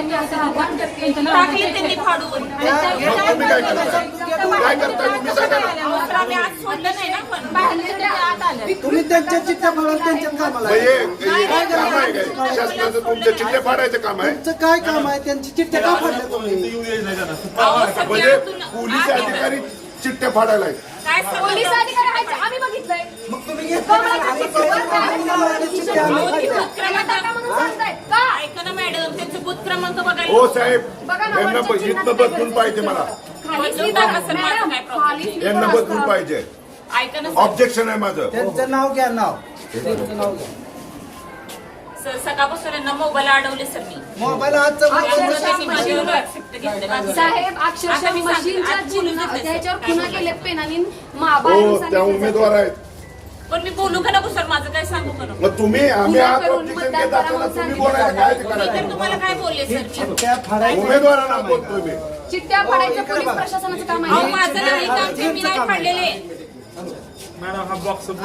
त्यांनी असं आव्हान करते टाकली त्यांनी फाडून. मग तुम्ही काय करताय काय करताय तुम्ही सांगा ना तर आम्ही आज सोडलं नाही ना पण. तुम्ही त्यांच्या चिठ्ठ्या फाडा त्यांच्यात कामाला मग हे हे काम आहे? काय शासनाचं तुमच्या चिठ्ठ्या फाडायचं काम आहे? तुमचं काय काम आहे? त्यांची चिठ्ठ्या का फाडल्या तुम्ही? म्हणजे पोलीस अधिकारी चिठ्ठ्या फाडायला आहेत. काय पोलीस सगळं अधिकारी आहेत आम्ही बघितलंय. मग तुम्ही घेतलं का? आम्ही आम्ही मॅडम त्यांचं बूथ क्रमांक बघायला हो साहेब. बघा ना, यांना वरच्या इथनं चिन्हात बदलून पाहिजे मला. खाली बदलून स्लीपर टाका, सर, माझं मॅडम, काय problem? खाली नाही. स्लीपर यांना बदलून. पाहिजे. ऐका ना सर. ऑब्जेक्शन आहे माझं. त्यांचं नाव घ्या नाव. त्यांचं नाव घ्या. सर सकाळपासून यांना मोबाईल अडवले सर मी. मोबाईल आजचा अक्षरशः त्यांनी माझ्यावर accept घेतलं माझं. साहेब आता अक्षरशः मी सांगते, मशीनच्या आज बोलून चिन्ह घेतलंय, सर. त्याच्यावर खुना? केले पेनाने? हो त्या उमेदवार आहेत. पण मी बोलू का नको सर? माझं काय सांगू का नको? मग तुम्ही आम्ही पुन्हा आज करून ऑब्जेक्शन मतदान घेत करा असताना म्हणून तुम्ही सांगितलं. बोलायचं काय ते मी करायचं? तर तुम्हाला काय बोलले सर? उमेदवारांना बोलतोय मी. चिठ्ठ्या फाडायचं पोलीस प्रशासनाचं काम अहो आहे. माझं नाही काम ते मी नाही फाडलेले मॅडम हा बॉक्स. हे?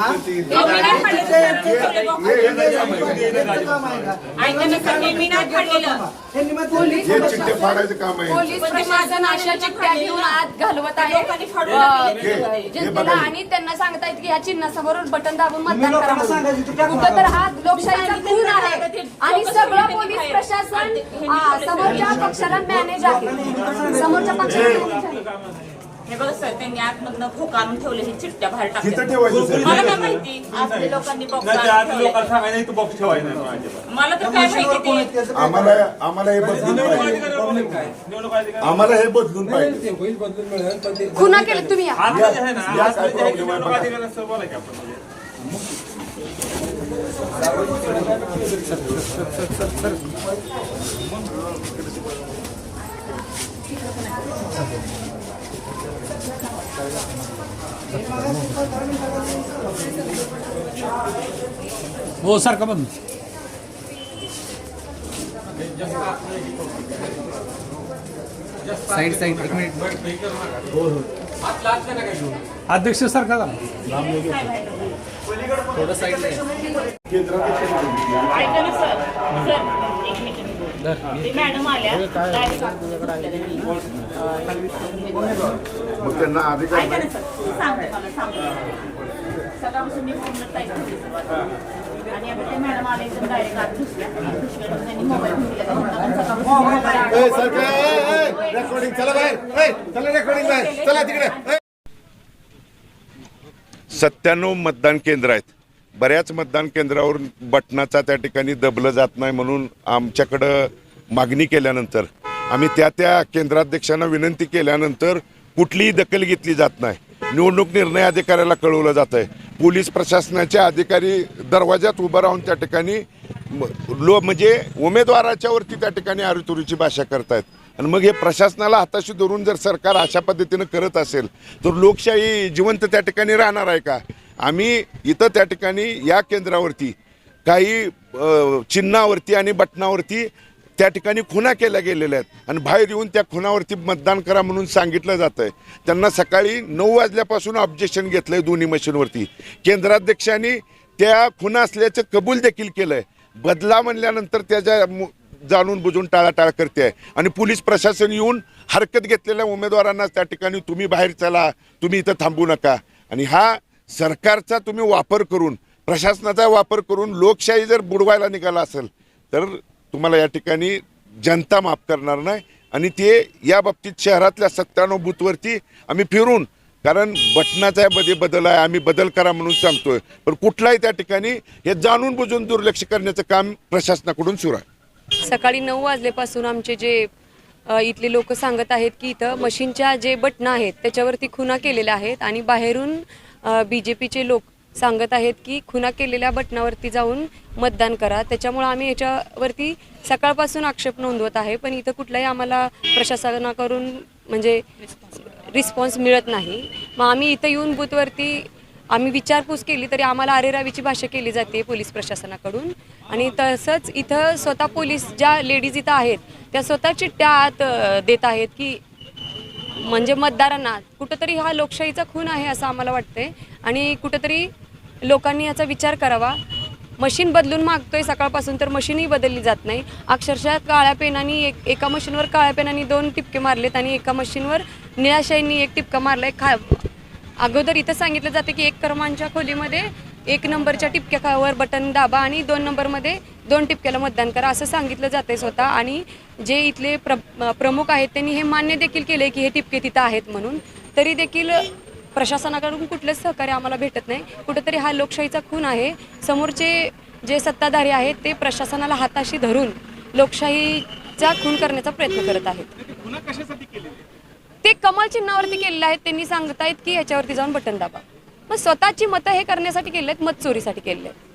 हे हे चिठ्ठे फाडायचं काम आहे. पोलीस प्रशासन अशा चिठ्ठ्या घेऊन आत घालवत आहे. अ, जनतेला. आणि त्यांना सांगतायत की या चिन्हासमोर बटन दाबून मतदान करा म्हणून. कुठं तर हा लोकशाहीचा खून आहे. आणि सगळं पोलीस. प्रशासन आ, हे समोरच्या पक्षाला मॅनेज आहे. समोरच्या पक्षाला आहे. हे बघा सर त्यांनी आतमधनं खोका आणून ठेवले हे चिठ्ठ्या बाहेर तिथं टाकल्या ठेवायचं सर मला काय माहिती आज लोकांनी बॉक्स नाही ते आणून आधी ठेवले. लोकांना सांगायचं इथं बॉक्स ठेवायचा नाही अजिबात. मला तर काय मशीनवर कोण आहे माहिती ते त्याचं काय आम्हाला आम्हाला हे बदलून निवडणूक पाहिजे अधिकाऱ्याला बोलू काय? निवडणूक अधिकारी आम्हाला हे बदलून पाहिजे खुना केलं तुम्ही या. आज जे आहे ना या आज काय जे आहे problem आहे निवडणूक बघा. अधिकाऱ्याचं बोला की आपण म्हणजे. हो सारखं बंद साईड साईड एक मिनिट हो हो। अध्यक्ष सारखा झाला थोडं साईड ऐका ना सर सर एक मिनिट ते मॅडम आल्या direct आतमध्ये त्यांनी. मग त्यांना अधिकार ऐका ना सर सांगते मला सांगते सकाळपासून मी पूर्ण टाईप केली सुरुवात. आणि आता ते मॅडम आले एकदम डायरेक्ट आत घुसल्या. घुसल्या त्यांनी मोबाईल घेऊन दिला. त्यांनी पण सकाळपासून मोबाईल रेकॉर्डिंग चला बाहेर. चला रेकॉर्डिंग बाहेर. चला तिकडे. सत्त्याण्णव मतदान केंद्र आहेत. बऱ्याच मतदान केंद्रावर बटनाचा त्या ठिकाणी दबलं जात नाही म्हणून आमच्याकडं मागणी केल्यानंतर आम्ही त्या त्या केंद्राध्यक्षांना विनंती केल्यानंतर कुठलीही दखल घेतली जात नाही. निवडणूक निर्णय अधिकाऱ्याला कळवलं जात आहे पोलीस प्रशासनाचे अधिकारी दरवाज्यात उभं राहून त्या ठिकाणी लो म्हणजे उमेदवाराच्या वरती त्या ठिकाणी आरुतुरीची भाषा करतायत. आणि मग हे प्रशासनाला हाताशी धरून जर सरकार अशा पद्धतीनं करत असेल तर लोकशाही जिवंत त्या ठिकाणी राहणार आहे का? आम्ही इथं त्या ठिकाणी या केंद्रावरती काही चिन्हावरती आणि बटनावरती त्या ठिकाणी खुना केल्या गेलेल्या आहेत. आणि बाहेर येऊन त्या खुनावरती मतदान करा म्हणून सांगितलं जातं आहे त्यांना सकाळी नऊ वाजल्यापासून ऑब्जेक्शन घेतलं आहे दोन्ही मशीनवरती केंद्राध्यक्षांनी त्या खुना असल्याचं कबूल देखील केलं आहे बदला म्हणल्यानंतर त्याच्या मु- जाणून बुजून टाळाटाळ करते. आहे आणि पोलीस प्रशासन येऊन हरकत घेतलेल्या उमेदवारांना त्या ठिकाणी तुम्ही बाहेर चला तुम्ही इथं थांबू नका. आणि हा सरकारचा तुम्ही वापर करून प्रशासनाचा वापर करून लोकशाही जर बुडवायला निघाला असेल तर तुम्हाला या ठिकाणी जनता माफ करणार नाही. आणि ते या बाबतीत शहरातल्या सत्त्याण्णव बूथवरती आम्ही फिरून कारण बटनाचा मध्ये बदल आहे आम्ही बदल करा म्हणून सांगतोय. पण कुठलाही त्या ठिकाणी हे जाणून बुजून दुर्लक्ष करण्याचं काम प्रशासनाकडून सुरू आहे. सकाळी नऊ वाजल्यापासून आमचे जे इथले लोक सांगत आहेत की इथं मशीनच्या जे बटणं आहेत त्याच्यावरती खुना केलेल्या आहेत आणि बाहेरून बी जे पीचे लोक सांगत आहेत की खुना केलेल्या बटनावरती जाऊन मतदान करा. त्याच्यामुळं आम्ही याच्यावरती सकाळपासून आक्षेप नोंदवत आहे पण इथं कुठलाही आम्हाला प्रशासनाकडून म्हणजे रिस्पॉन्स मिळत नाही. मग आम्ही इथं येऊन बूथवरती आम्ही विचारपूस केली तरी आम्हाला अरेरावीची भाषा केली जाते पोलीस प्रशासनाकडून. आणि तसंच इथं स्वतः पोलीस ज्या लेडीज इथं आहेत त्या स्वतः चिठ्ठ्या आत देत आहेत की म्हणजे मतदारांना कुठंतरी हा लोकशाहीचा खून आहे असं आम्हाला वाटतंय. आणि कुठंतरी लोकांनी याचा विचार करावा. मशीन बदलून मागतोय सकाळपासून तर मशीनही बदलली जात नाही. अक्षरशः काळ्या पेनानी एक एका मशीनवर काळ्या पेनानी दोन टिपके मारलेत आणि एका मशीनवर निळाशाईंनी एक टिपका मारलाय. खा अगोदर इथं सांगितलं जातं की एक कर्मांच्या खोलीमध्ये एक नंबरच्या टिपक्यावर बटन दाबा आणि दोन नंबरमध्ये दोन टिपक्याला मतदान करा असं सांगितलं जाते स्वतः. आणि जे इथले प्र प्रमुख आहेत त्यांनी हे मान्य देखील केले की हे टिपके तिथं आहेत म्हणून. तरी देखील प्रशासनाकडून कुठलंच सहकार्य आम्हाला भेटत नाही. कुठेतरी हा लोकशाहीचा खून आहे. समोरचे जे सत्ताधारी आहेत ते प्रशासनाला हाताशी धरून लोकशाहीचा खून करण्याचा प्रयत्न करत आहेत. ते कमल चिन्हावरती केलेले आहेत. त्यांनी सांगतायत की ह्याच्यावरती जाऊन बटन दाबा. मग स्वतःची मतं हे करण्यासाठी केले आहेत मत चोरीसाठी केले आहेत